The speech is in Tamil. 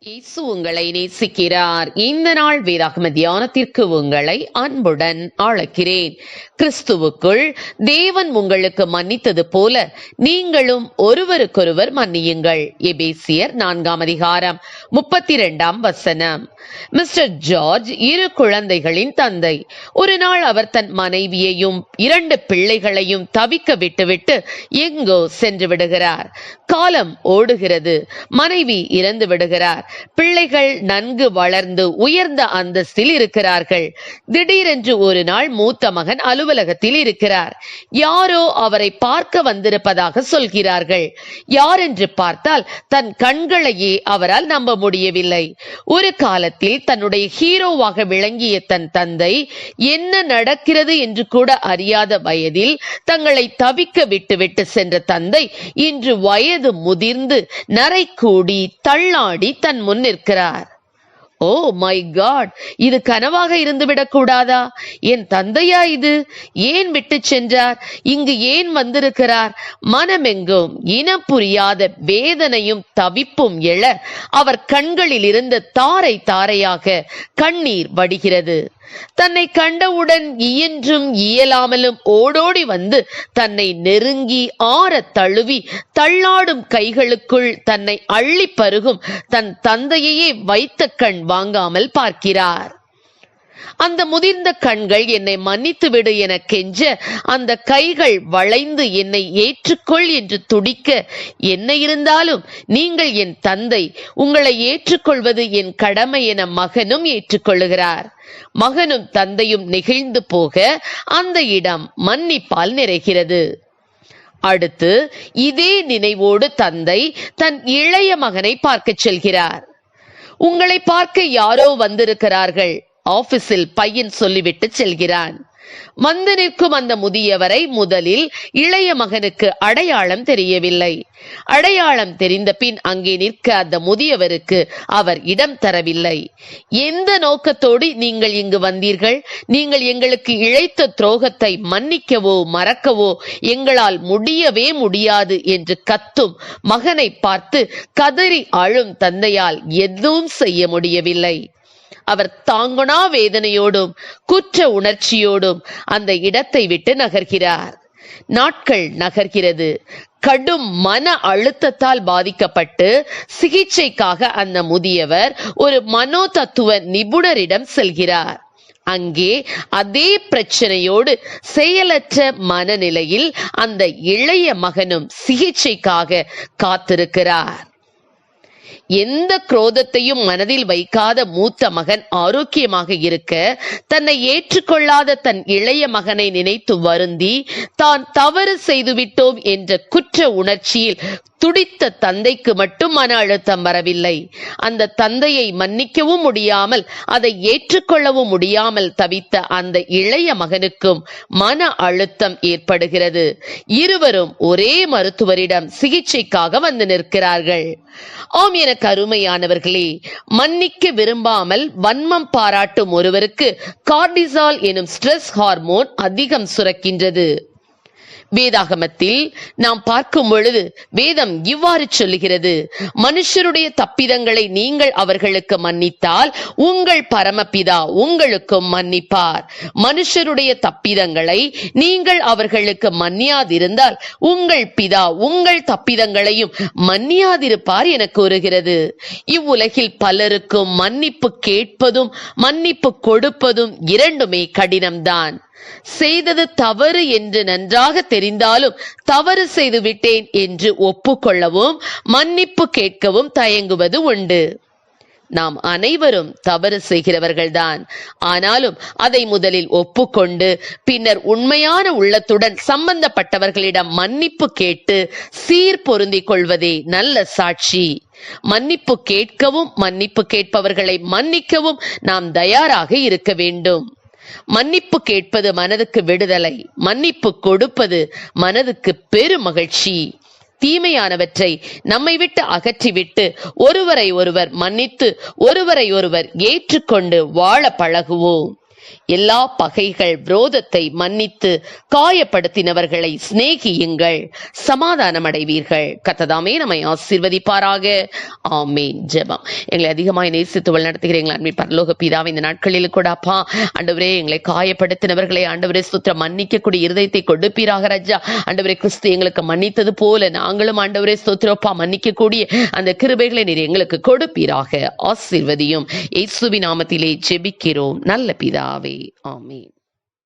இயேசு உங்களை நேசிக்கிறார். இந்த நாள் வேதாகம தியானத்திற்கு உங்களை அன்புடன் அழைக்கிறேன். கிறிஸ்துவுக்குள் தேவன் உங்களுக்கு மன்னித்தது போல நீங்களும் ஒருவருக்கொருவர் மன்னியுங்கள். எபேசியர் நான்காம் அதிகாரம் முப்பத்தி இரண்டாம் வசனம். மிஸ்டர் ஜார்ஜ் இரு குழந்தைகளின் தந்தை. ஒரு நாள் அவர் தன் மனைவியையும் இரண்டு பிள்ளைகளையும் தவிக்க விட்டுவிட்டு எங்கோ சென்று விடுகிறார். காலம் ஓடுகிறது. மனைவி இறந்து விடுகிறார். பிள்ளைகள் நன்கு வளர்ந்து உயர்ந்த அந்தஸ்தில் இருக்கிறார்கள். திடீரென்று ஒரு நாள் மூத்த மகன் அலுவலகத்தில் இருக்கிறார். யாரோ அவரை பார்க்க வந்திருப்பதாக சொல்கிறார்கள். யார் என்று பார்த்தால் தன் கண்களையே அவரால் நம்ப முடியவில்லை. ஒரு காலத்தில் தன்னுடைய ஹீரோவாக விளங்கிய தன் தந்தை என்ன நடக்கிறது என்று கூட அறியாத வயதில் தங்களை தவிக்க விட்டுவிட்டு சென்ற தந்தை இன்று வயது முதிர்ந்து நரை கூடி தள்ளாடி தன் முன் நிற்கிறார். ஓ மை காட் இது கனவாக இருந்துவிடக் கூடாதா? என் தந்தையா இது? ஏன் விட்டு சென்றார்? இங்கு ஏன் வந்திருக்கிறார்? மனமெங்கும் இனம் புரியாத வேதனையும் தவிப்பும் எழ அவர் கண்களில் இருந்த தாரை தாரையாக கண்ணீர் வடிகிறது. தன்னை கண்டவுடன் இயன்றும் இயலாமலும் ஓடோடி வந்து தன்னை நெருங்கி ஆறத் தழுவி தள்ளாடும் கைகளுக்குள் தன்னை அள்ளி பருகும் தன் தந்தையையே வைத்த கண் வாங்காமல் பார்க்கிறார். அந்த முதிர்ந்த கண்கள் என்னை மன்னித்து விடு என கெஞ்ச அந்த கைகள் வளைந்து என்னை ஏற்றுக்கொள் என்று துடிக்க என்ன இருந்தாலும் நீங்கள் என் தந்தை உங்களை ஏற்றுக்கொள்வது என் கடமை என மகனும் ஏற்றுக்கொள்ளுகிறார். மகனும் தந்தையும் நெகிழ்ந்து போக அந்த இடம் மன்னிப்பால் நிறைகிறது. அடுத்து இதே நினைவோடு தந்தை தன் இளைய மகனை பார்க்கச் செல்கிறார். உங்களை பார்க்க யாரோ வந்திருக்கிறார்கள். ஆபீஸில் பையன் சொல்லிவிட்டு செல்கிறான். வந்து நிற்கும் அந்த முதியவரை முதலில் இளைய மகனுக்கு அடையாளம் தெரியவில்லை. அடையாளம் தெரிந்த பின் அங்கே நிற்க அந்த முதியவருக்கு அவர் இடம் தரவில்லை. எந்த நோக்கத்தோடு நீங்கள் இங்கு வந்தீர்கள்? நீங்கள் எங்களுக்கு இழைத்த துரோகத்தை மன்னிக்கவோ மறக்கவோ எங்களால் முடியவே முடியாது என்று கத்தும் மகனை பார்த்து கதறி அழும் தந்தையால் எதுவும் செய்ய முடியவில்லை. அவர் தாங்குனா வேதனையோடும் குற்ற உணர்ச்சியோடும் அந்த இடத்தை விட்டு நகர்கிறார். நாட்கள் நகர்கிறது. கடும் மன அழுத்தத்தால் பாதிக்கப்பட்டு சிகிச்சைக்காக அந்த முதியவர் ஒரு மனோ தத்துவ நிபுணரிடம் செல்கிறார். அங்கே அதே பிரச்சனையோடு செயலற்ற மனநிலையில் அந்த இளைய மகனும் சிகிச்சைக்காக காத்திருக்கிறார். எந்த குரோதத்தையும் மனதில் வைக்காத மூத்த மகன் ஆரோக்கியமாக இருக்க தன்னை ஏற்றுக்கொள்ளாத தன் இளைய மகனை நினைத்து வருந்தி தான் தவறு செய்துவிட்டோம் என்ற குற்ற உணர்ச்சியில் துடித்த தந்தைக்கு மட்டும் மன அழுத்தம் வரவில்லை. அந்த தந்தையை மன்னிக்கவும் முடியாமல் அதை ஏற்றுக்கொள்ளவும் முடியாமல் தவித்த அந்த இளைய மகனுக்கும் மன அழுத்தம் ஏற்படுகிறது. இருவரும் ஒரே மருத்துவரிடம் சிகிச்சைக்காக வந்து நிற்கிறார்கள். ஆம் என கருமையானவர்களே மன்னிக்க விரும்பாமல் வன்மம் பாராட்டும் ஒருவருக்கு கார்டிசால் எனும் ஸ்ட்ரெஸ் ஹார்மோன் அதிகம் சுரக்கின்றது. வேதாகமத்தில் நாம் பார்க்கும் பொழுது வேதம் இவ்வாறு சொல்லுகிறது. மனுஷருடைய தப்பிதங்களை நீங்கள் அவர்களுக்கு மன்னித்தால் உங்கள் பரமபிதா உங்களுக்கும் மன்னிப்பார். மனுஷருடைய தப்பிதங்களை நீங்கள் அவர்களுக்கு மன்னியாதிருந்தால் உங்கள் பிதா உங்கள் தப்பிதங்களையும் மன்னியாதிருப்பார் என கூறுகிறது. இவ்வுலகில் பலருக்கும் மன்னிப்பு கேட்பதும் மன்னிப்பு கொடுப்பதும் இரண்டுமே கடினம்தான். செய்தது தவறு என்று நன்றாக தெரிந்தாலும் தவறு செய்து விட்டேன் என்று ஒப்புக்கொள்ளவும் மன்னிப்பு கேட்கவும் தயங்குவது உண்டு. நாம் அனைவரும் தவறு செய்கிறவர்கள்தான். ஆனாலும் அதை முதலில் ஒப்புக்கொண்டு பின்னர் உண்மையான உள்ளத்துடன் சம்பந்தப்பட்டவர்களிடம் மன்னிப்பு கேட்டு சீர் பொருந்திக் கொள்வதே நல்ல சாட்சி. மன்னிப்பு கேட்கவும் மன்னிப்பு கேட்பவர்களை மன்னிக்கவும் நாம் தயாராக இருக்க வேண்டும். மன்னிப்பு கேட்பது மனதுக்கு விடுதலை மன்னிப்பு கொடுப்பது மனதுக்கு பெரு மகிழ்ச்சி. தீமையானவற்றை நம்மை விட்டு அகற்றிவிட்டு ஒருவரை ஒருவர் மன்னித்து ஒருவரை ஒருவர் ஏற்றுக்கொண்டு வாழ பழகுவோம். எல்லா பகைகள் விரோதத்தை மன்னித்து காயப்படுத்தினவர்களை சிநேகியுங்கள். சமாதானம் அடைவீர்கள் கத்ததாமே நம்மை ஆசீர்வதிப்பாராக. ஆமேன். ஜெபம். எங்களை அதிகமாய் நேசித்து வழிநடத்துகிற எங்கள் பரலோக பிதாவை இந்த நாட்களில் கூட அப்பா ஆண்டவரே எங்களை காயப்படுத்தினவர்களை ஆண்டவரே சுத்திர மன்னிக்கக்கூடிய இருதயத்தை கொடுப்பீராக ராஜா. ஆண்டவரே கிறிஸ்து எங்களுக்கு மன்னித்தது போல நாங்களும் ஆண்டவரே சுத்திரப்பா மன்னிக்கக்கூடிய அந்த கிருபைகளை நீர் எங்களுக்கு கொடுப்பீராக. ஆசீர்வதியும். இயேசுவி நாமத்திலே ஜெபிக்கிறோம். நல்ல பிதாவே ஆமீன்